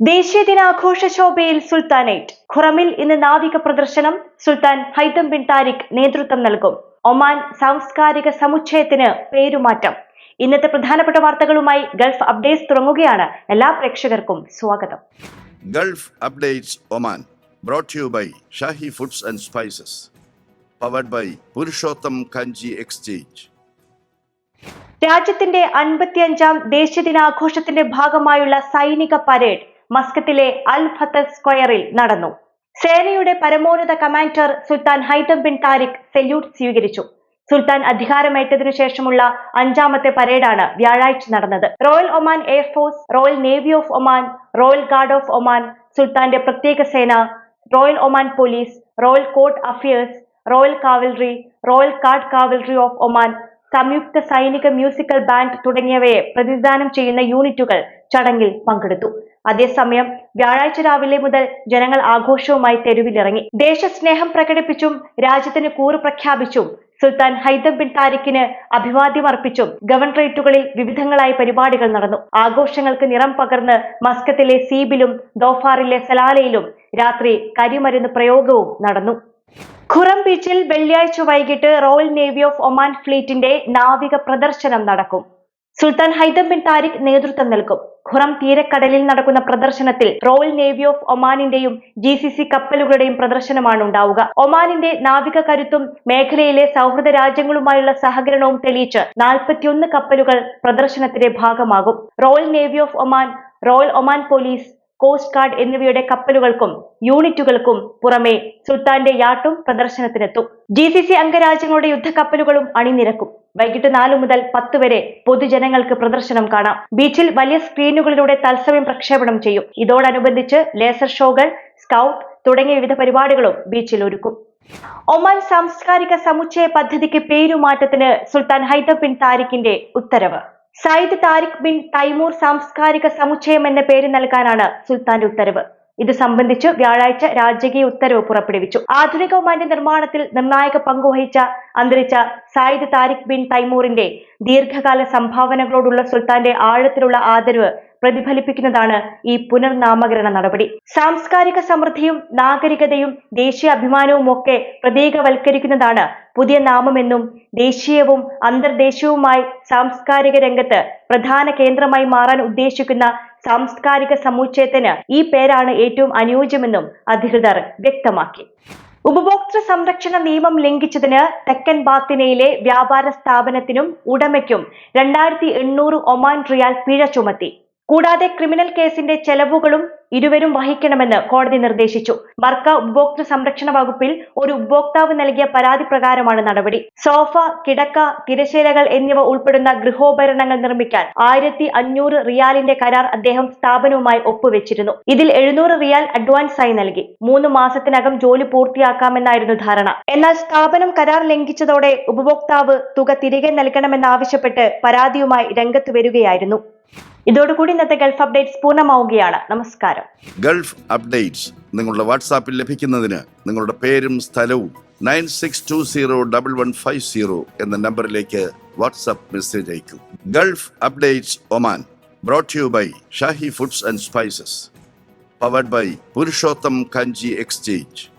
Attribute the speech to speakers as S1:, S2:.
S1: ദേശീയ ദിനാഘോഷ ശോഭയിൽ സുൽത്താനേറ്റ്. ഖുറമിൽ ഇന്ന് നാവിക പ്രദർശനം സുൽത്താൻ ഹൈതം ബിൻ താരിഖ് നേതൃത്വം നൽകും. ഒമാൻ സാംസ്കാരിക സമുച്ചയത്തിന് പേരുമാറ്റം. ഇന്നത്തെ പ്രധാനപ്പെട്ട വാർത്തകളുമായി ഗൾഫ് അപ്ഡേറ്റ്സ് തുടങ്ങുകയാണ്. എല്ലാ പ്രേക്ഷകർക്കും സ്വാഗതം.
S2: Gulf updates Oman brought you by Shahi foods and spices powered by Purushottam Kanji exchange
S1: രാജ്യത്തിന്റെ അൻപത്തിയഞ്ചാം ദേശീയ ദിനാഘോഷത്തിന്റെ ഭാഗമായുള്ള സൈനിക പരേഡ് മസ്കത്തിലെ അൽ ഫത്തഹ് സ്ക്വയറിൽ നടന്നു. സേനയുടെ പരമോന്നത commander Sultan Haitham bin Tariq salute സ്വീകരിച്ചു. സുൽത്താൻ അധികാരമേറ്റതിനു ശേഷമുള്ള അഞ്ചാമത്തെ പരേഡാണ് വ്യാഴാഴ്ച നടന്നത്. Royal Oman air force royal navy of Oman royal guard of Oman സുൽത്താന്റെ പ്രത്യേക സേന royal Oman police royal court affairs royal cavalry royal guard cavalry of Oman സംയുക്ത സൈനിക മ്യൂസിക്കൽ ബാൻഡ് തുടങ്ങിയവയെ പ്രതിനിധാനം ചെയ്യുന്ന യൂണിറ്റുകൾ ചടങ്ങിൽ പങ്കെടുത്തു. അതേസമയം വ്യാഴാഴ്ച രാവിലെ മുതൽ ജനങ്ങൾ ആഘോഷവുമായി തെരുവിലിറങ്ങി. ദേശസ്നേഹം പ്രകടിപ്പിച്ചും രാജ്യത്തിന് കൂറ് പ്രഖ്യാപിച്ചും സുൽത്താൻ ഹൈദം ബിൻ താരിഖിന് അഭിവാദ്യം അർപ്പിച്ചും ഗവർണറേറ്റുകളിൽ വിവിധങ്ങളായ പരിപാടികൾ നടന്നു. ആഘോഷങ്ങൾക്ക് നിറം പകർന്ന് മസ്കത്തിലെ സീബിലും ദോഫാറിലെ സലാലയിലും രാത്രി കരിമരുന്ന് പ്രയോഗവും നടന്നു. ഖുറം ബീച്ചിൽ വെള്ളിയാഴ്ച വൈകിട്ട് റോയൽ നേവി ഓഫ് ഒമാൻ ഫ്ലീറ്റിന്റെ നാവിക പ്രദർശനം നടക്കും. സുൽത്താൻ ഹൈദം ബിൻ താരിഖ് നേതൃത്വം നൽകും. ഖുറം തീരക്കടലിൽ നടക്കുന്ന പ്രദർശനത്തിൽ റോയൽ നേവി ഓഫ് ഒമാനിന്റെയും ജി സി സി കപ്പലുകളുടെയും പ്രദർശനമാണ് ഉണ്ടാവുക. ഒമാനിന്റെ നാവിക കരുത്തും മേഖലയിലെ സൗഹൃദ രാജ്യങ്ങളുമായുള്ള സഹകരണവും തെളിയിച്ച് നാൽപ്പത്തിയൊന്ന് കപ്പലുകൾ പ്രദർശനത്തിന്റെ ഭാഗമാകും. Royal navy of Oman royal Oman police coast guard എന്നിവയുടെ കപ്പലുകൾക്കും യൂണിറ്റുകൾക്കും പുറമെ സുൽത്താന്റെ യാട്ടും പ്രദർശനത്തിനെത്തും. ജി സി സി അംഗരാജ്യങ്ങളുടെ യുദ്ധക്കപ്പലുകളും അണിനിരക്കും. വൈകിട്ട് നാലു മുതൽ പത്ത് വരെ പൊതുജനങ്ങൾക്ക് പ്രദർശനം കാണാം. ബീച്ചിൽ വലിയ സ്ക്രീനുകളിലൂടെ തത്സമയം പ്രക്ഷേപണം ചെയ്യും. ഇതോടനുബന്ധിച്ച് ലേസർ ഷോകൾ സ്കൗട്ട് തുടങ്ങിയ വിവിധ പരിപാടികളും ബീച്ചിൽ ഒരുക്കും. ഒമാൻ സാംസ്കാരിക സമുച്ചയ പദ്ധതിക്ക് പേരുമാറ്റത്തിന് സുൽത്താൻ ഹൈദർ ബിൻ താരിഖിന്റെ ഉത്തരവ്. സയ്യിദ് താരിഖ് ബിൻ തൈമൂർ സാംസ്കാരിക സമുച്ചയം എന്ന പേര് നൽകാനാണ് സുൽത്താന്റെ ഉത്തരവ്. ഇത് സംബന്ധിച്ച് വ്യാഴാഴ്ച രാജകീയ ഉത്തരവ് പുറപ്പെടുവിച്ചു. ആധുനിക ഒമാന്റെ നിർമ്മാണത്തിൽ നിർണായക പങ്കുവഹിച്ച അന്തരിച്ച സായിദ് താരിഖ് ബിൻ തൈമൂറിന്റെ ദീർഘകാല സംഭാവനകളോടുള്ള സുൽത്താന്റെ ആഴത്തിലുള്ള ആദരവ് പ്രതിഫലിപ്പിക്കുന്നതാണ് ഈ പുനർനാമകരണ നടപടി. സാംസ്കാരിക സമൃദ്ധിയും നാഗരികതയും ദേശീയ അഭിമാനവും ഒക്കെ പ്രതീകവൽക്കരിക്കുന്നതാണ് പുതിയ നാമമെന്നും ദേശീയവും അന്തർദേശീയവുമായി സാംസ്കാരിക രംഗത്ത് പ്രധാന കേന്ദ്രമായി മാറാൻ ഉദ്ദേശിക്കുന്ന സാംസ്കാരിക സമുച്ചയത്തിന് ഈ പേരാണ് ഏറ്റവും അനുയോജ്യമെന്നും അധികൃതർ വ്യക്തമാക്കി. ഉപഭോക്തൃ സംരക്ഷണ നിയമം ലംഘിച്ചതിന് തെക്കൻ ബാത്തിനയിലെ വ്യാപാര സ്ഥാപനത്തിനും ഉടമയ്ക്കും രണ്ടായിരത്തി എണ്ണൂറ് ഒമാൻ റിയാൽ പിഴ ചുമത്തി. കൂടാതെ ക്രിമിനൽ കേസിന്റെ ചെലവുകളും ഇരുവരും വഹിക്കണമെന്ന് കോടതി നിർദ്ദേശിച്ചു. ബർക്ക ഉപഭോക്തൃ സംരക്ഷണ വകുപ്പിൽ ഒരു ഉപഭോക്താവ് നൽകിയ പരാതി പ്രകാരമാണ് നടപടി. സോഫ കിടക്ക തിരശീലകൾ എന്നിവ ഉൾപ്പെടുന്ന ഗൃഹോപകരണങ്ങൾ നിർമ്മിക്കാൻ ആയിരത്തി അഞ്ഞൂറ് റിയാലിന്റെ കരാർ അദ്ദേഹം സ്ഥാപനവുമായി ഒപ്പുവെച്ചിരുന്നു. ഇതിൽ എഴുന്നൂറ് റിയാൽ അഡ്വാൻസ് ആയി നൽകി. മൂന്ന് മാസത്തിനകം ജോലി പൂർത്തിയാക്കാമെന്നായിരുന്നു ധാരണ. എന്നാൽ സ്ഥാപനം കരാർ ലംഘിച്ചതോടെ ഉപഭോക്താവ് തുക തിരികെ നൽകണമെന്നാവശ്യപ്പെട്ട് പരാതിയുമായി രംഗത്ത് വരികയായിരുന്നു. ഇതോടുകൂടി ഇന്നത്തെ ഗൾഫ് അപ്ഡേറ്റ്സ് പൂർണമാവുകയാണ്. നമസ്കാരം.
S2: ഗൾഫ് അപ്ഡേറ്റ്സ് നിങ്ങളുടെ വാട്സാപ്പിൽ ലഭിക്കുന്നതിന് നിങ്ങളുടെ പേരും സ്ഥലവും nine six two zero double one five zero എന്ന നമ്പറിലേക്ക് വാട്സാപ്പ് മെസ്സേജ് അയക്കും. Gulf updates Oman brought you by Shahi foods and spices powered by Purushottam Kanji exchange